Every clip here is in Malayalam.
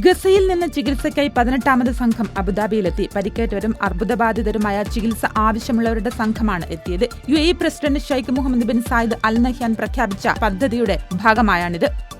ഗസയിൽ നിന്ന് ചികിത്സയ്ക്കായി പതിനെട്ടാമത് സംഘം അബുദാബിയിലെത്തി. പരിക്കേറ്റവരും അർബുദബാധിതരുമായ ചികിത്സ ആവശ്യമുള്ളവരുടെ സംഘമാണ് എത്തിയത്. U A president Sheikh Mohammed bin Zayed Al Nahyan പ്രഖ്യാപിച്ച പദ്ധതിയുടെ ഭാഗമായാണിത്.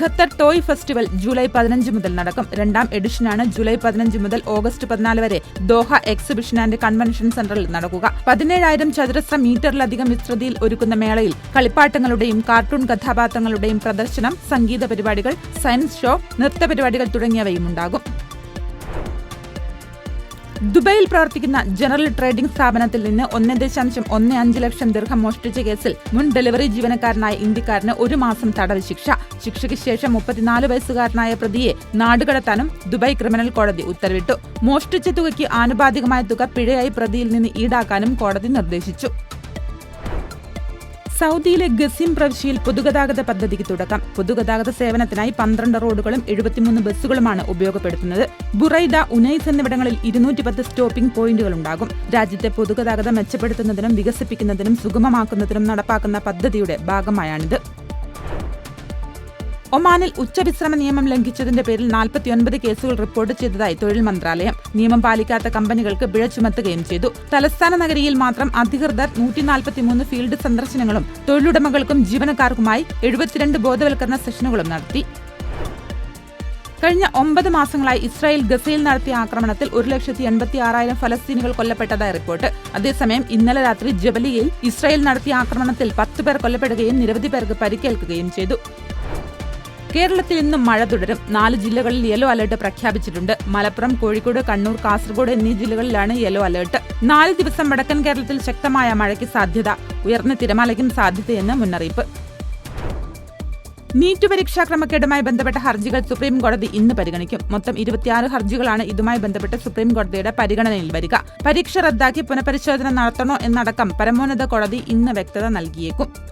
ഖത്തർ ടോയ് ഫെസ്റ്റിവൽ ജൂലൈ പതിനഞ്ച് മുതൽ നടക്കും. രണ്ടാം എഡിഷനാണ് ജൂലൈ പതിനഞ്ച് മുതൽ ഓഗസ്റ്റ് പതിനാല് വരെ ദോഹ എക്സിബിഷൻ ആൻഡ് കൺവെൻഷൻ സെന്ററിൽ നടക്കുക. പതിനേഴായിരം ചതുരശ്ര മീറ്ററിലധികം വിസ്തൃതിയിൽ ഒരുക്കുന്ന മേളയിൽ കളിപ്പാട്ടങ്ങളുടെയും കാർട്ടൂൺ കഥാപാത്രങ്ങളുടെയും പ്രദർശനം സംഗീത പരിപാടികൾ സയൻസ് ഷോ നൃത്ത പരിപാടികൾ തുടങ്ങിയവയും ഉണ്ടാകും. ദുബൈയിൽ പ്രവർത്തിക്കുന്ന ജനറൽ ട്രേഡിംഗ് സ്ഥാപനത്തിൽ നിന്ന് ഒന്ന് ദശാംശം ഒന്ന് അഞ്ച് ലക്ഷം ദീർഘം മോഷ്ടിച്ച കേസിൽ മുൻ ഡെലിവറി ജീവനക്കാരനായ ഇന്ത്യക്കാരന് ഒരു മാസം തടവ് ശിക്ഷ. ശിക്ഷയ്ക്ക് ശേഷം മുപ്പത്തിനാല് വയസ്സുകാരനായ പ്രതിയെ നാടുകടത്താനും ദുബായ് ക്രിമിനൽ കോടതി ഉത്തരവിട്ടു. മോഷ്ടിച്ച തുകയ്ക്ക് ആനുപാതികമായ തുക പിഴയായി പ്രതിയിൽ നിന്ന് ഈടാക്കാനും കോടതി നിർദ്ദേശിച്ചു. സൗദിയിലെ ഗസിം പ്രവിശ്യയിൽ പൊതുഗതാഗത പദ്ധതിക്ക് തുടക്കം. പൊതുഗതാഗത സേവനത്തിനായി പന്ത്രണ്ട് റോഡുകളും എഴുപത്തിമൂന്ന് ബസ്സുകളുമാണ് ഉപയോഗപ്പെടുത്തുന്നത്. ബുറൈദ ഉനൈസ് എന്നിവിടങ്ങളിൽ ഇരുന്നൂറ്റി പത്ത് സ്റ്റോപ്പിംഗ് പോയിന്റുകൾ ഉണ്ടാകും രാജ്യത്തെ പൊതുഗതാഗതം മെച്ചപ്പെടുത്തുന്നതിനും വികസിപ്പിക്കുന്നതിനും സുഗമമാക്കുന്നതിനും നടപ്പാക്കുന്ന പദ്ധതിയുടെ ഭാഗമായാണിത്. ഒമാനിൽ ഉച്ചവിശ്രമ നിയമം ലംഘിച്ചതിന്റെ പേരിൽ നാൽപ്പത്തിയൊൻപത് കേസുകൾ റിപ്പോർട്ട് ചെയ്തതായി തൊഴിൽ മന്ത്രാലയം. നിയമം പാലിക്കാത്ത കമ്പനികൾക്ക് പിഴ ചുമത്തുകയും ചെയ്തു. തലസ്ഥാന നഗരിയിൽ മാത്രം അധികൃതർ നൂറ്റിനാൽപ്പത്തിമൂന്ന് ഫീൽഡ് സന്ദർശനങ്ങളും തൊഴിലുടമകൾക്കും ജീവനക്കാർക്കുമായി എഴുപത്തിരണ്ട് ബോധവൽക്കരണ സെഷനുകളും നടത്തി. കഴിഞ്ഞ ഒമ്പത് മാസങ്ങളായി ഇസ്രായേൽ ഗസയിൽ നടത്തിയ ആക്രമണത്തിൽ ഒരു ലക്ഷത്തി എൺപത്തി ആറായിരം ഫലസ്തീനികൾ കൊല്ലപ്പെട്ടതായി റിപ്പോർട്ട്. അതേസമയം ഇന്നലെ രാത്രി ജബലിയിൽ ഇസ്രായേൽ നടത്തിയ ആക്രമണത്തിൽ പത്ത് പേർ കൊല്ലപ്പെടുകയും നിരവധി പേർക്ക് പരിക്കേൽക്കുകയും ചെയ്തു. കേരളത്തിൽ ഇന്നും മഴ തുടരും. നാല് ജില്ലകളിൽ യെല്ലോ അലർട്ട് പ്രഖ്യാപിച്ചിട്ടുണ്ട്. മലപ്പുറം കോഴിക്കോട് കണ്ണൂർ കാസർഗോഡ് എന്നീ ജില്ലകളിലാണ് യെല്ലോ അലർട്ട്. നാല് ദിവസം വടക്കൻ കേരളത്തിൽ ശക്തമായ മഴയ്ക്ക് സാധ്യത. ഉയർന്ന തിരമാലയ്ക്കും സാധ്യതയെന്ന് മുന്നറിയിപ്പ്. നീറ്റ് പരീക്ഷാ ക്രമക്കേടുമായി ബന്ധപ്പെട്ട ഹർജികൾ സുപ്രീം കോടതി ഇന്ന് പരിഗണിക്കും. മൊത്തം ഇരുപത്തിയാറ് ഹർജികളാണ് ഇതുമായി ബന്ധപ്പെട്ട് സുപ്രീം കോടതിയുടെ പരിഗണനയിൽ വരിക. പരീക്ഷ റദ്ദാക്കി പുനഃപരിശോധന നടത്തണോ എന്നടക്കം പരമോന്നത കോടതി ഇന്ന് വ്യക്തത നൽകിയേക്കും.